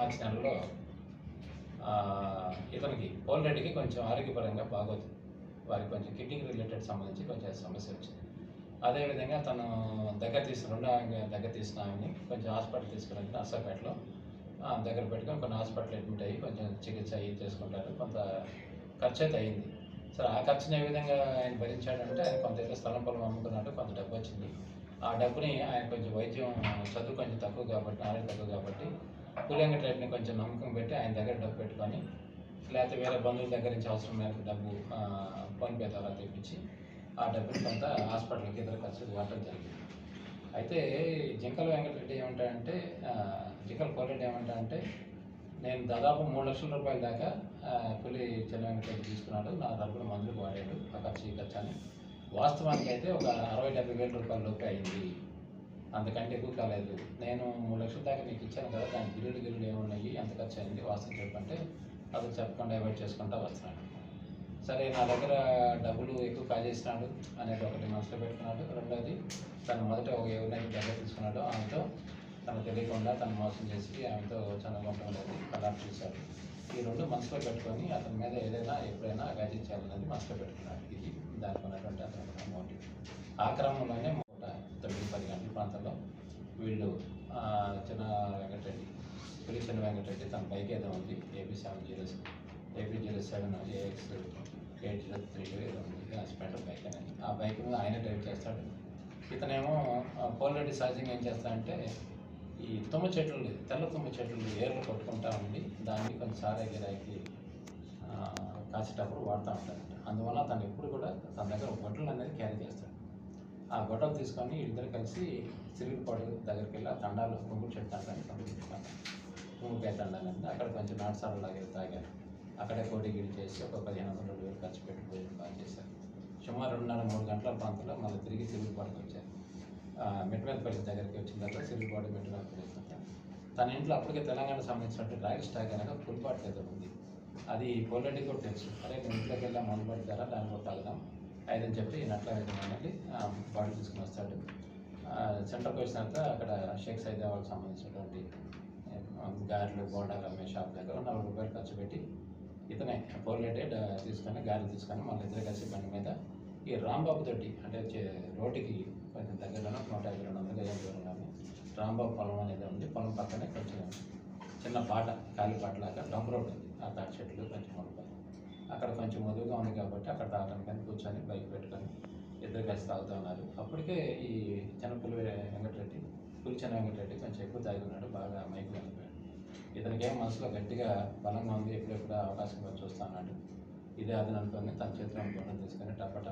మార్చి నెలలో ఇతనికి పోల్రెడ్డికి కొంచెం ఆరోగ్యపరంగా బాగోదు. వారికి కొంచెం కిడ్నీకి రిలేటెడ్ సంబంధించి కొంచెం సమస్య వచ్చింది. అదేవిధంగా తను దగ్గర తీసుకుని రెండో ఆమె దగ్గర తీసుకున్న ఆమెని కొంచెం హాస్పిటల్ తీసుకుని నర్సాపేటలో దగ్గర పెట్టుకొని కొన్ని హాస్పిటల్ అడ్మిట్ అయ్యి కొంచెం చికిత్స అయ్యి చేసుకుంటారు. కొంత ఖర్చు అయితే అయింది. సరే ఆ ఖర్చుని ఏ విధంగా ఆయన భరించాడంటే ఆయన కొంత ఏదో స్థలం పొలం అమ్ముకున్నట్టు కొంత డబ్బు వచ్చింది. ఆ డబ్బుని ఆయన కొంచెం వైద్యం చదువు కొంచెం తక్కువ కాబట్టి నాలెడ్జ్ తక్కువ కాబట్టి కూలింగ్ రెడ్డిని కొంచెం నమ్మకం పెట్టి ఆయన దగ్గర డబ్బు పెట్టుకొని లేకపోతే వేరే బంధువుల దగ్గర నుంచి అవసరం మేరకు డబ్బు ఫోన్పే ద్వారా తెప్పించి ఆ డబ్బుని కొంత హాస్పిటల్కి ఇతర ఖర్చులు వాడటం జరిగింది. అయితే జింకల వెంకటరెడ్డి ఏమంటాడంటే జింకల కోరెడ్డి ఏమంటాడంటే నేను దాదాపు మూడు లక్షల రూపాయల దాకా పులి చెల్ల వెంకటరెడ్డి తీసుకున్నాడు నా డబ్బులు మందులకు వాడాడు ఆ ఖర్చు ఈ ఖర్చు అని. వాస్తవానికి అయితే ఒక అరవై డెబ్బై వేల రూపాయల లోపే అయింది. అంతకంటే ఎక్కువ కాలేదు. నేను మూడు లక్షల దాకా మీకు ఇచ్చాను కదా దాని బిల్లులు గిల్లులు ఏమున్నాయి ఎంత ఖర్చు అయింది వాస్తవం చెప్పంటే అది చెప్పకుండా అవాయిడ్ చేసుకుంటా వస్తున్నాడు సరే నా దగ్గర డబ్బులు ఎక్కువ కాజేసినాడు అనేది ఒకటి మనసులో పెట్టుకున్నాడు. రెండోది తను మొదట ఒక ఎవరినైతే దగ్గర తీసుకున్నాడో. ఆమెతో తనకు తెలియకుండా తను మోసం చేసి ఆమెతో చంద్రబాబు అనేది కలాప్ చేశాడు. ఈ రెండు మనసులో పెట్టుకొని అతని మీద ఏదైనా ఎప్పుడైనా చేయాలనేది మనసులో పెట్టుకున్నాడు. ఇది దానికి ఉన్నటువంటి అతను మోటివ్ ఆ క్రమంలోనే ప్రాంతంలో వీళ్ళు చిన్న వెంకటరెడ్డి పులి చిన్న వెంకటరెడ్డి తన బైక్ ఏదో ఉంది AP seven zero AP zero seven AX eight zero three ఏదో ఉంది ఆ స్పెండర్ బైక్ అనేది ఆ బైక్ మీద ఆయన డ్రైవ్ చేస్తాడు. ఇతనేమో ఆ, సహజంగా ఏం చేస్తాడంటే ఈ తుమ్మ చెట్లు తెల్ల తుమ్మ చెట్లు ఏర్లు కొట్టుకుంటా ఉండి దాన్ని కొంచెం సారా గిరాకి కాసేటప్పుడు వాడుతూ ఉంటాడు అందువల్ల తను ఎప్పుడు కూడా తన దగ్గర బొట్టలు అనేది క్యారీ చేస్తాడు. ఆ గొడవ తీసుకొని ఇద్దరు కలిసి సిరిగిపాడు దగ్గరికి వెళ్ళి ఆ తండాలు కుంగుడు చెట్టు తండాన్ని పంపించుకున్నాను కుంగుడికాయ తండాలని అక్కడ కొంచెం నాటుసార్లు లాగే తాగారు అక్కడే కోటి గిడి చేసి ఒక పదిహేను వందల రెండు వేలు ఖర్చు పెట్టి భోజనం బాగా చేశారు సుమారు రెండున్నర మూడు గంటల ప్రాంతంలో మళ్ళీ తిరిగి సిరిగిపాడుకి వచ్చారు మెట్మెల్పల్లి దగ్గరికి వచ్చిన తర్వాత సిరిగిపాడు మెట్మెల్పల్లి తన ఇంట్లో అప్పటికే తెలంగాణ సంబంధించినట్టు డ్రాగన్ స్టాక్ కనుక పులిపాటు ఏదో ఉంది. అది పోలరెడ్డి కూడా తెలుసు. అరే నేను ఇంట్లోకి వెళ్ళాం మొదలు పెడతారా దాన్ని కూడా తాగుదాం. ఐదని చెప్పి నట్ల వెళ్ళి బాడీ తీసుకుని వస్తాడు. సెంటర్కి వచ్చిన అక్కడ షేక్ సైదా వాళ్ళకి సంబంధించినటువంటి గారెలు బోండాలు అమ్మే షాప్ దగ్గర నలభై రూపాయలు ఖర్చు పెట్టి ఇతనే పోర్లేటెడ్ తీసుకొని గారెలు తీసుకొని మళ్ళీ ఇద్దరు కలిసి బండి మీద ఈ రాంబాబు తోటి అంటే రోడ్డుకి కొంచెం దగ్గరలో నూట యాభై రెండు వందల గజాల దూరంలోనే రాంబాబు పొలం అనేది ఉంది. పొలం పక్కనే కొంచెం చిన్న పాట ఖాళీ పాట లాగా డంప్ రోడ్ ఉంది. ఆ తాటి చెట్లు కొంచెం ఉండిపోయి అక్కడ కొంచెం మధువుగా ఉంది కాబట్టి అక్కడ తాగడం కానీ కూర్చొని బైక్ పెట్టుకొని ఇద్దరు కలిసి తాగుతూ ఉన్నారు. అప్పటికే ఈ చిన్నపులి వెంకటరెడ్డి పులి చిన్న వెంకటరెడ్డి కొంచెం ఎక్కువ తాగి ఉన్నాడు బాగా మైకు వెళ్ళిపోయాడు. ఇతనికి ఏం మనసులో గట్టిగా బలంగా ఉంది ఎప్పుడెప్పుడు అవకాశం వచ్చి వస్తా అన్నాడు ఇదే అదని తన చేతిలో గుండం తీసుకొని టపట